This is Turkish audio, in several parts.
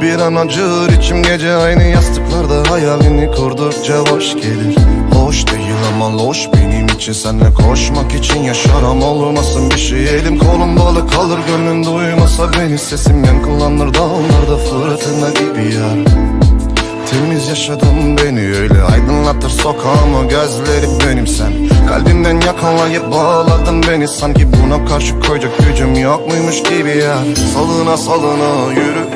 bir an acır içim gece aynı yastıklarda Hayalini kurdukça hoş gelir. Hoş değil ama loş benim için Senle koşmak için yaşarım olmasın bir şey Elim kolum balık kalır. Gönlün duymasa beni Sesim yankılanır. Dağlarda fırtına gibi yar. Temiz yaşadım beni öyle aydınlatır sokağımı. Gözleri benim sen. Kalbimden yakalayıp bağladın beni. Sanki buna karşı koyacak gücüm yok muymuş gibi ya Salına salına yürü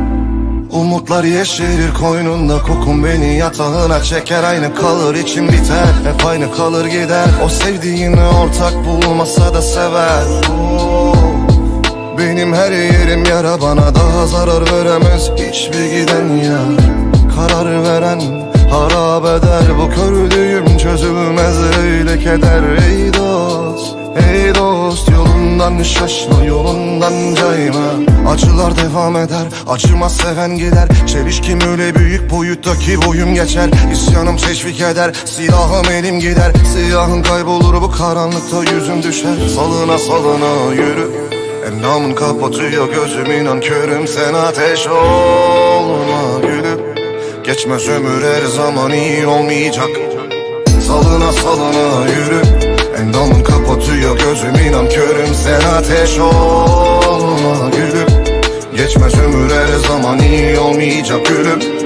Umutlar yeşerir koynunda kokun beni. Yatağına çeker Aynı kalır içim biter. Hep aynı kalır gider. O sevdiğini ortak bulmasa da sever. Benim her yerim yara bana daha zarar veremez. Hiçbir giden yar Karar veren harap eder. Bu kördüğüm çözülmez öyle keder. Ey dost Yolundan şaşma, yolundan cayma. Acılar devam eder, acımaz seven gider. Çelişkim öyle büyük boyuttaki boyum geçer. İsyanım teşvik eder, silahım elim gider. Siyahın kaybolur bu karanlıkta yüzüm düşer. Salına salına yürü. Endamın kapatıyor gözüm inan körüm Sen ateş olma gülüm. Geçmez ömür her zaman iyi olmayacak. Salına salına yürü Endamın kapatıyor gözüm inan körüm Sen ateş olma gülüm. Geçmez ömür her zaman iyi olmayacak gülüm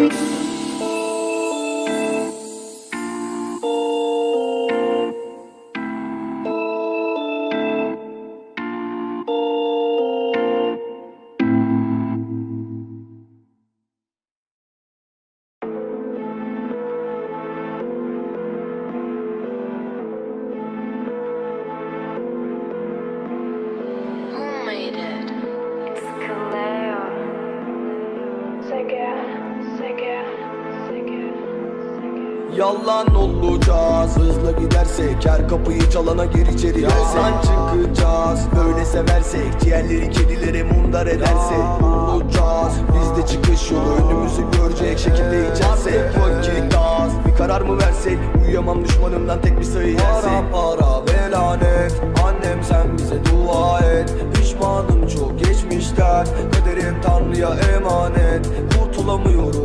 Yalan olacağız. Hızla gidersek her kapıyı çalana gir içeri Yalan. çıkacağız. Böyle seversek Ciğerleri kedilere mundar edersek. Olacağız. Bizde çıkış yolu önümüzü görecek şekilde içersek. Vakit az. Bir karar mı versek? Uyuyamam düşmanımdan tek bir sayı yersek. Para para ve lanet. Annem sen bize dua et. Pişmanım çok geçmişten. Kaderim Tanrı'ya emanet. Kurtulamıyorum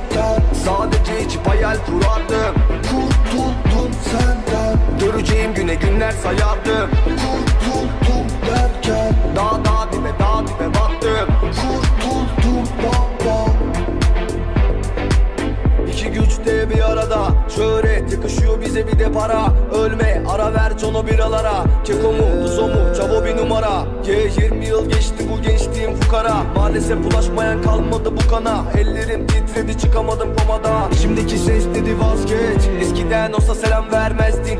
Sadece içip hayal kurardım Kurtuldum senden. Göreceğim güne günler sayardım Kurtuldum derken. Dağ dağ dibe dağ dibe battım Kurtuldum baba. İki güç de bir arada. Şöhret yakışıyor bize bir de para. Ölme ara ver cono biralara Keko mu Duzo mu Çavo bir numara. Ye 20 yıl geçti Maalesef bulaşmayan kalmadı bu kana. Ellerim titredi çıkamadım komada. Şimdiki ses dedi vazgeç. Eskiden olsa selam vermezdin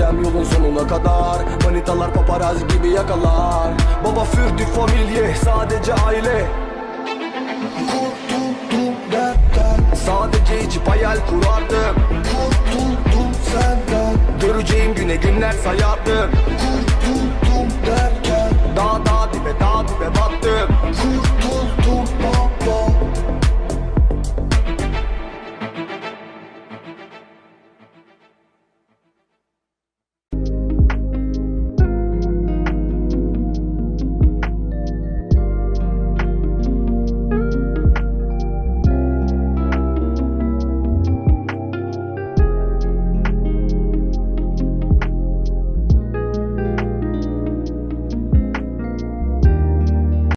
Gideceğim yolun sonuna kadar. Manitalar paparazzi gibi yakalar. Baba fürdü familye sadece aile. Kurtuldum dertten Sadece içip hayal kurardım. Kurtuldum senden. Göreceğim güne günler sayardım